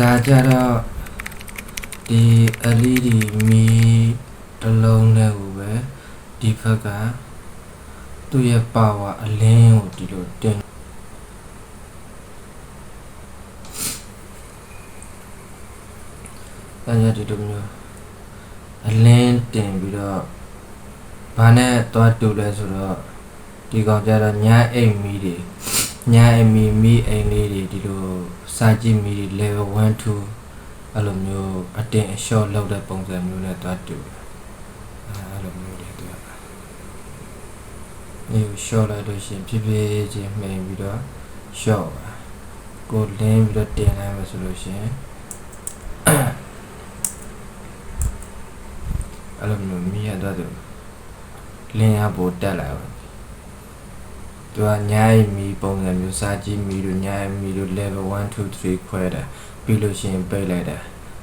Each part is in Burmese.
ဒါကြတော့ဒီ LED မီတစ်လုံးနဲ့ကိုပဲဒီဘက်ကသူ့ရဲ့ power အလင်းကိုဒီလိုတင်အဲကြဒီလိုမျိုးအလင်းတင်ပြီးတော့ဘာနဲ့သွားတူလဲဆိုတော့ဒီကောင်ကြတော့ညာအိမ်မီတွေ ညာအိမ်မီမီအိမ်လေးတွေဒီလိုစာကြည့်မီတွေ level 1 2အဲ့လိုမျိုးအတင်အလျှော့လောက်တဲ့ပုံစံမျိုးနဲ့သွားတူတယ်အဲ့လိုမျိုးတွေတွေ့ရนี่ရှော့လိုက်လို့ရှိရင်ဖြည်းဖြည်းချင်းမှိန်ပြီးတော့ရှော့ပါကိုလင်းပြီးတော့တင်လိုက်မှဆိုလို့ရှိရင်အဲ့လိုမျိုးမြည်ရတော့သူလင်းရပိုတက်လာပါ သူကညာရီမီပုံစံမျိုးစာကြည့်မီတို့ညာရီမီတို့ level 1 2 3ခွဲတာပြီးလို့ရှိရင်ပိတ်လိုက်တာ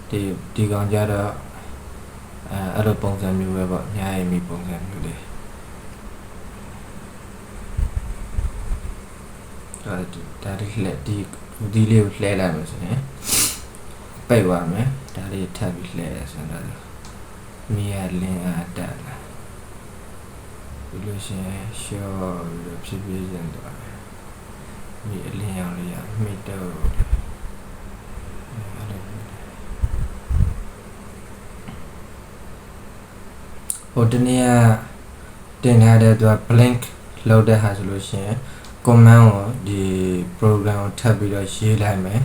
ဒီဒီကောင်ကြတော့အဲအဲ့လိုပုံစံမျိုးပဲပေါ့ညာရီမီပုံစံမျိုးလေးဒါဒါလေးလှည့်ဒီဒီလေးကိုလှည့်လိုက်မယ်ဆိုရင်ပိတ်သွားမယ်ဒါလေးထပ်ပြီးလှည့်ရဆိုတော့မီးရလင်းအားတက်လာ ဒီလိုရှရင်ရှော့ပြီးတော့ဖြည်းဖြည်းချင်းသွားတယ်မီးအလင်းရောင်လေးရမိတော့အဲ့လိုမျိုးဟိုတနေ့ကတင်ထားတဲ့သူက blink လောက်တဲ့ဟာဆိုလို့ရှိရင် command ကိုဒီ program ကိုထပ်ပြီးတော့ရေးလိုက်မယ်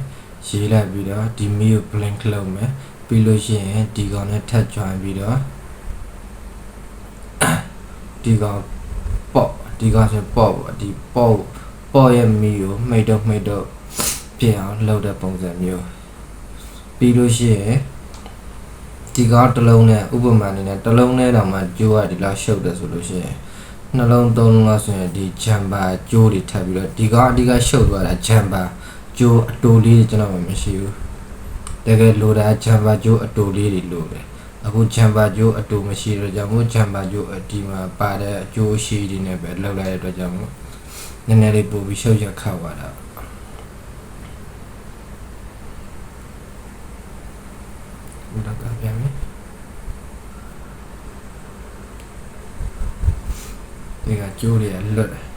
ရေးလိုက်ပြီးတော့ဒီ me ကို blink လုပ်မယ်ပြီးလို့ရှိရင်ဒီကောင်နဲ့ထပ် join ပြီးတော့ ဒီကောင်ပေါ့ဒီကောင်ဆိုပေါ့ပေါ့ဒီပေါ့ပေါ့ရဲ့ me ကိုမှိတ်တော့မှိတ်တော့ပြင်အောင်လုပ်တဲ့ပုံစံမျိုးပြီးလို့ရှိရင်ဒီကောင်တစ်လုံးနဲ့ဥပမာအနေနဲ့တစ်လုံးနဲ့တောင်မှကြိုးရဒီလောက်ရှုပ်တယ်ဆိုလို့ရှိရင်နှလုံးသုံးလုံးလောက်ဆိုရင်ဒီဂျမ်ပါကြိုးတွေထပ်ပြီးတော့ဒီကောင်အဓိကရှုပ်သွားတာဂျမ်ပါကြိုးအတူလေးကျွန်တော်မှမရှိဘူးတကယ်လိုတာဂျမ်ပါကြိုးအတူလေးတွေလိုတယ် အခုဂျမ်ပါကြိုးအတူမရှိတော့ကြောင့်မို့ဂျမ်ပါကြိုးအဒီမှာပါတဲ့အကျိုးရှိတွေနဲ့ပဲလောက်လိုက်တဲ့အတွက်ကြောင့်မို့နည်းနည်းလေးပို့ပြီးရှုပ်ရခတ်သွားတာဘုရားကပြန်ပြီဒီကကျိုးတွေကလွတ်တယ်